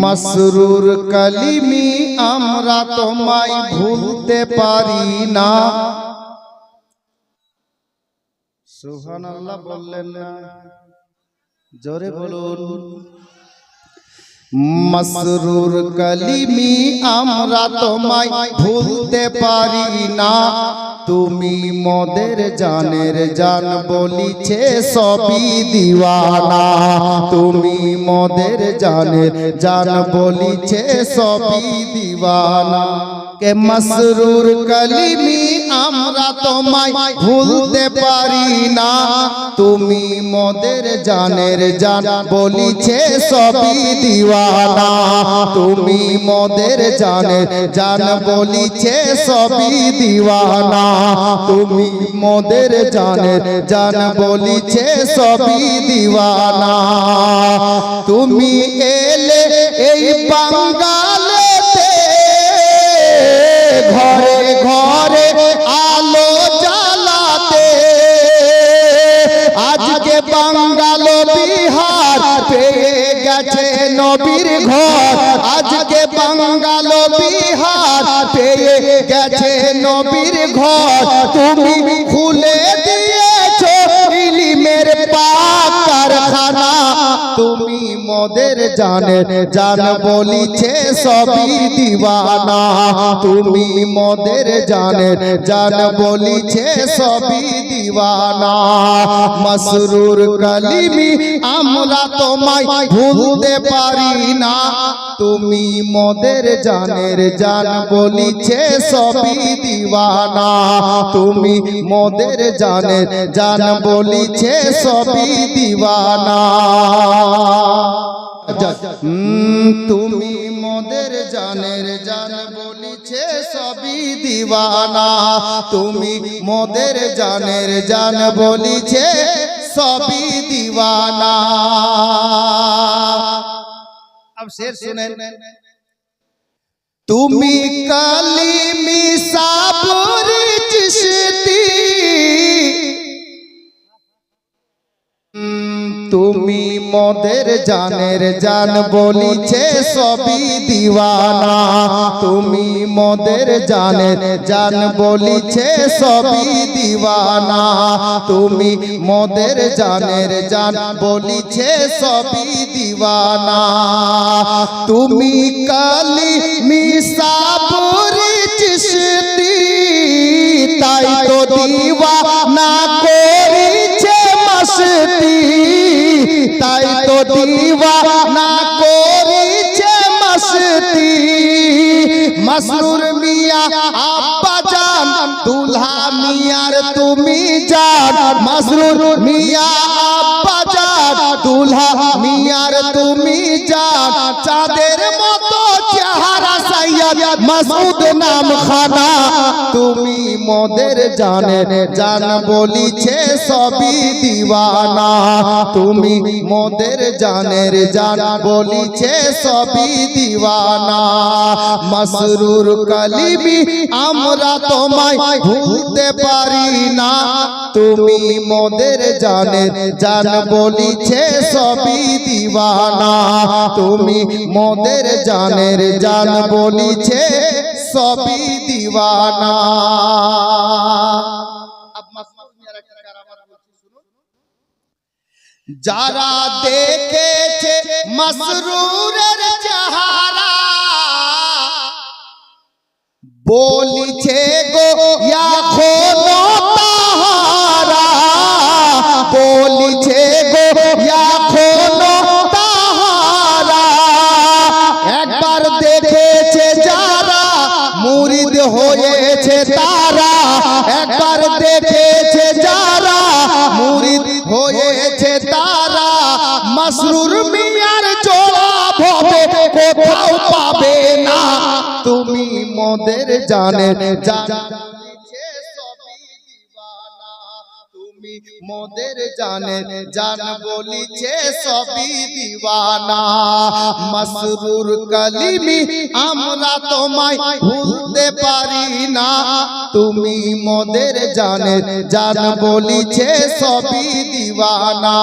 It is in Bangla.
মসরুর কলিমি আমরা তোমায় ভুলতে পারি না। সুহান আল্লাহ বললেন জোরে বলুন। মসরুর কলিমি আমরা তোমায় ভুলতে পারি না। তুমি মদের জানের জান বলিছে সবই দিওয়ানা। তুমি মদের জানের জান বলিছে সবই দিওয়ানা। কে মসরুর কলিমি আমরা তোমায় ভুলতে পারি না। তুমি মদের জানের জান, বলিছে সবই দিওয়ানা। তুমি মদের জানের জান, বলিছে সবই দিওয়ানা। তুমি মদের জানের জান, বলিছে সবই দিওয়ানা। তুমি এলে এই বাঙ্গালেতে, ঘরে ঘরে বিহার পেয়ে গেছে নবীর ঘর। আজকে বাঙ্গাল বিহার পেয়ে গেছে নবীর ঘর। তুমি খুলে জানের জান বলিছে সবই দিওয়ানা তুমি মদের জানের জান বলিছে সবই দিওয়ানা মসরুর কলিমি আমরা তোমায় ভুলতে পারি না। তুমি মদের জানের জান বলিছে সবই দিওয়ানা তুমি মদের জানের জান বলিছে সবই দিওয়ানা তুমি মদের জানের জান বলিছে সবই দিওয়ানা তুমি মদের জানের জান বলিছে সবই দিওয়ানা अब शेर सुने তুমি কালি মিসাবুর মদের জানের জান বলিছে সবই দিওয়ানা। তুমি মদের জানের জান বলিছে সবই দিওয়ানা। তুমি মদের জানের জান বলিছে সবই দিওয়ানা। তুমি কালি মিসাবুর তাই তো দিওয়ানা করিছে মস্তি মসরুর মিয়া আব্বা জান দুলহা মিয়ার তুমি জান মসরুর মিয়া আব্বা জান দুলহা মিয়ার তুমি জান চাঁদের মতো চেহারা সাইয়াদ মাসুদ নাম খানা। তুমি মদের জানের জান বলিছে সবই দিওয়ানা। তুমি জানের জান বলিছে সবই দিওয়ানা। আমরা তোমায় ভুলতে পারি না। তুমি মদের জানের জান বলিছে সবই দিওয়ানা। তুমি মদের জানের জান বলিছে সবই দিওয়ানা। যারা দেখেছে মসরুরের চেহারা বলিছে গো ইয়া তুমি মদের জান তুমি মোদের জানে জান বলিছে সবই দিওয়ানা মসরুর কলিমি আমরা তোমায় ভুলতে পারি না। তুমি মোদের জানে জান বলিছে সবই দিওয়ানা